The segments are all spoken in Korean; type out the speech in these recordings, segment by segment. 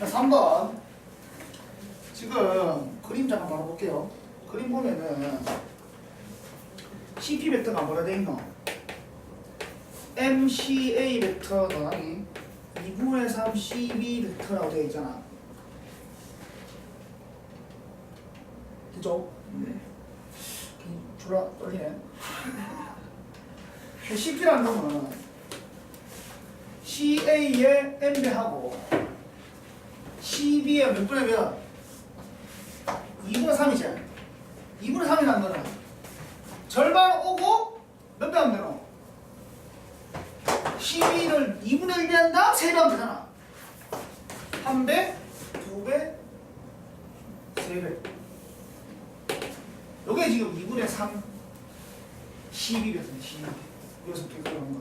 자, 3번. 지금 그림 잠깐 바로 볼게요. 그림 보면은 CP 벡터가 뭐라 돼 있노? MCA 벡터 더하기 2분의 3 CB 벡터라고 되어 있잖아. 그죠? 네. 졸라 떨리네. CP라는 놈은 CA의 N배하고 CB의 몇 분의 몇? 2분의 3이지. 2분의 3이라는 거는 절반 오고 몇 배 하면 되노? 12를 2분의 1배 한다? 3배 하면 되잖아. 1배, 2배, 3배. 요게 지금 2분의 3 12였어요 12 여기서 또 이거 나온 거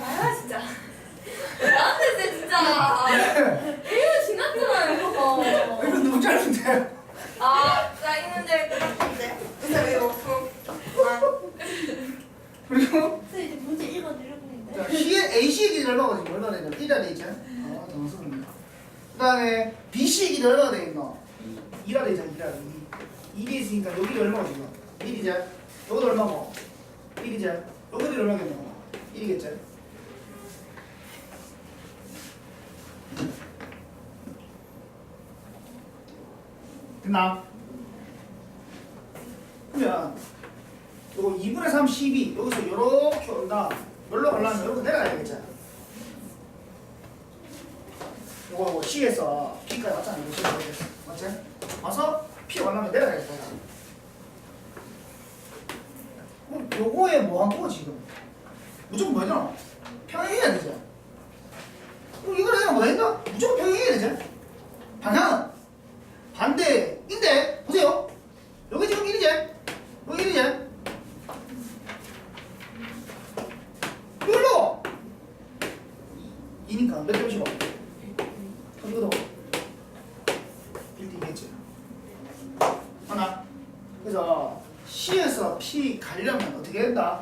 아 진짜 나한테 쎄 진짜 이거 지났잖아요 이거 이거 너무 짧은데 아나 있는데 끝났는데 근데 왜 없어 그리고 선생님 이제 문제 읽어드리려고 했는데 자, C의 AC의 길이 얼마가 지금 얼마나 되냐 1라 돼 있지? 아 당연스럽네 그 다음에 BC의 길이 얼마나 돼 있노? 2라 돼 있잖아 2라 2 2이 있으니까 여기 얼마가 지금 1이지? 여기도 얼마고? 1이지? 여기도 얼마겠노? 1이겠지? 됐나? 그러면 요거 2분의 3 12 여기서 이렇게 온다. 뭘로 가려면 이렇게 내려가야겠지. 요거 요거 C에서 B까지 왔잖아 이거 C에서 내려갔어. 맞지? 와서 P 가려면 내려가야겠다 그럼 요거에 뭐한거 지금? 무조건 뭐 해야? 평행해야 되지. 그럼 이걸 내가 뭐 했나? 무조건 평행해야 되지 방향은 반대인데 보세요 여기 지금 1이지 여기 1이지 이걸로 2니까 몇 점이시고. 이거도 1등이겠지? 하나. 그래서 C에서 P 가려면 어떻게 된다?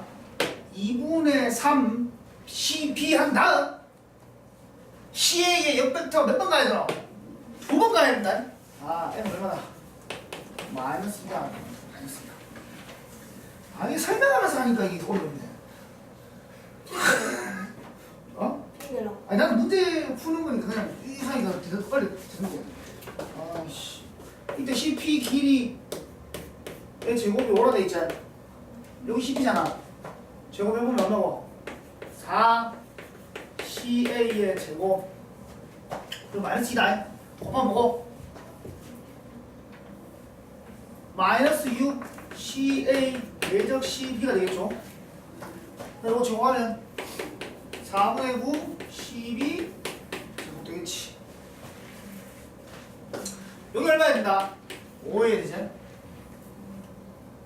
2분의 3 CP 한 다음 C의 역벡터 몇 번 가야 되나 두 번 가야 된다. 아 M 얼마나 마이너스 2가 마이너스 2가 아 이게 설명하면서 하니까 이게 어렵네. 어? 힘들어 아니 나는 문제 푸는 거니까 그냥 이상이가 대답 빨리 되는 거야. 아씨. 이때 CP 길이 의 제곱이 오라 돼 있잖아. 여기 CP잖아. 제곱 해보면 얼마고? 4 CA의 제곱. 그리고 마이너스 2다. 곱하면 뭐고? 마이너스 6 CA 외적 CB가 되겠죠. 그리고 제곱하면 4분의 9, 12 제곱 되겠지. 여기 얼마야 된다? 5해야 되지?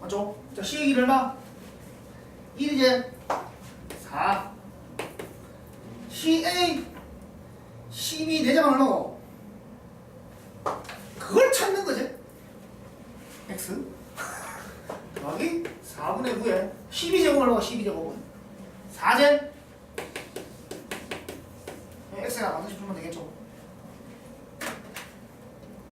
맞죠? 자, 길 얼마? 1이지? 4 CA 12 내장 얼마고? 그걸 찾는 거지? X 더하기 4분의 9에 12제곱 얼마고 12제곱은 4제 x가 만드시 풀면 되겠죠?